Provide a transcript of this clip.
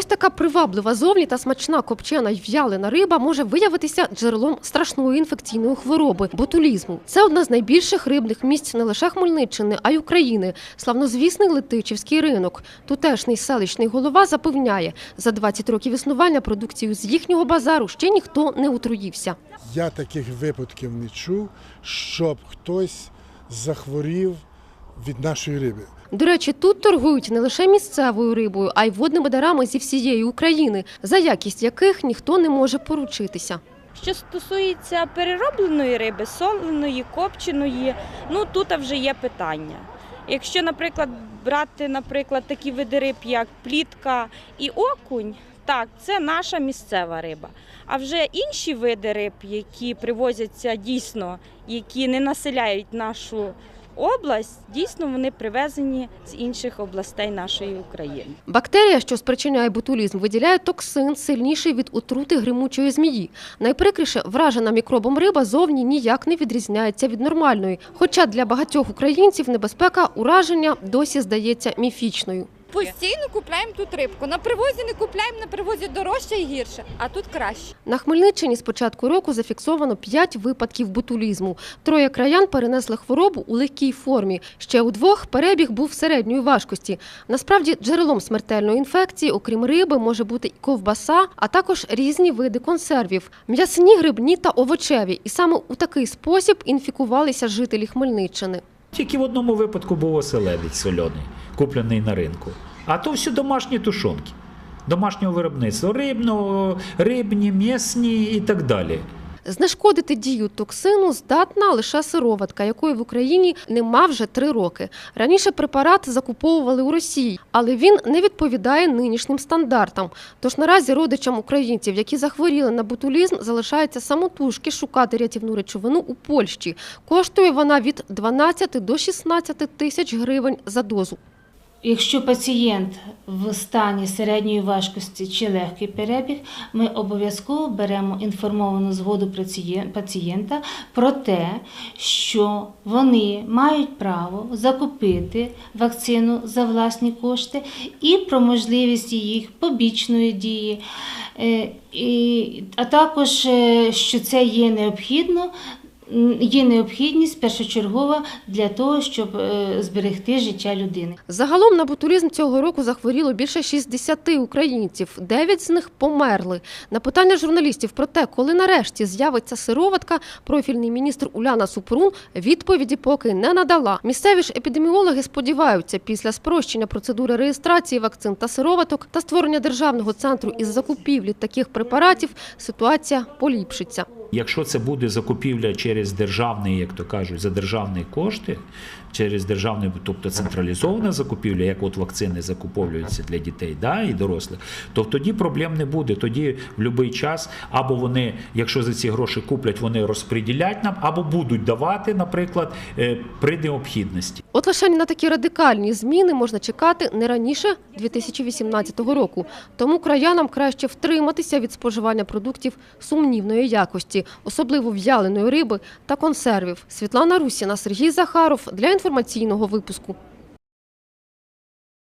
Ось така приваблива зовні та смачна копчена й в'ялена риба може виявитися джерелом страшної інфекційної хвороби ботулізму. Це одна з найбільших рибних місць не лише Хмельниччини, а й України. Славнозвісний Летичівський ринок. Тутешний селищний голова запевняє, за 20 років існування продукцію з їхнього базару ще ніхто не отруївся. Я таких випадків не чув, щоб хтось захворів від нашої риби. До речі, тут торгують не лише місцевою рибою, а й водними дарами зі всієї України, за якість яких ніхто не може поручитися. Що стосується переробленої риби, соленої, копченої, ну тут вже є питання. Якщо, наприклад, брати, наприклад, такі види риб, як плітка і окунь, так, це наша місцева риба. А вже інші види риб, які привозяться дійсно, які не населяють нашу область, дійсно вони привезені з інших областей нашої України. Бактерія, що спричиняє ботулізм, виділяє токсин, сильніший від отрути гримучої змії. Найприкріше, вражена мікробом риба зовні ніяк не відрізняється від нормальної. Хоча для багатьох українців небезпека ураження досі здається міфічною. Постійно купляємо тут рибку. На привозі не купляємо, на привозі дорожче і гірше, а тут краще. На Хмельниччині з початку року зафіксовано 5 випадків ботулізму. Троє краян перенесли хворобу у легкій формі. Ще у двох перебіг був середньої важкості. Насправді, джерелом смертельної інфекції, окрім риби, може бути і ковбаса, а також різні види консервів, м'ясні, грибні та овочеві. І саме у такий спосіб інфікувалися жителі Хмельниччини. Тільки в одному випадку був оселедець сольоний, куплений на ринку. А то всі домашні тушонки, домашнього виробництва, рибно, рибні, м'ясні і так далі. Знешкодити дію токсину здатна лише сироватка, якої в Україні нема вже три роки. Раніше препарат закуповували у Росії, але він не відповідає нинішнім стандартам. Тож наразі родичам українців, які захворіли на ботулізм, залишається самотужки шукати рятівну речовину у Польщі. Коштує вона від 12 до 16 тисяч гривень за дозу. Якщо пацієнт в стані середньої важкості чи легкий перебіг, ми обов'язково беремо інформовану згоду пацієнта про те, що вони мають право закупити вакцину за власні кошти і про можливість їх побічної дії, Е, а також е, що це є необхідно. Є необхідність першочергова для того, щоб е, зберегти життя людини. Загалом на ботулізм цього року захворіло більше 60 українців. Дев'ять з них померли. На питання журналістів про те, коли нарешті з'явиться сироватка, профільний міністр Уляна Супрун відповіді поки не надала. Місцеві ж епідеміологи сподіваються, після спрощення процедури реєстрації вакцин та сироваток та створення державного центру із закупівлі таких препаратів ситуація поліпшиться. Якщо це буде закупівля через державний, як то кажуть, за державні кошти, через державний, тобто централізована закупівля, як от вакцини закуповуються для дітей да, і дорослих, то тоді проблем не буде. Тоді в будь-який час або вони, якщо за ці гроші куплять, вони розподілять нам, або будуть давати, наприклад, е, при необхідності. От лише на такі радикальні зміни можна чекати не раніше 2018 року. Тому краянам краще втриматися від споживання продуктів сумнівної якості, особливо в'яленої риби та консервів. Світлана Русіна, Сергій Захаров для інформаційного випуску.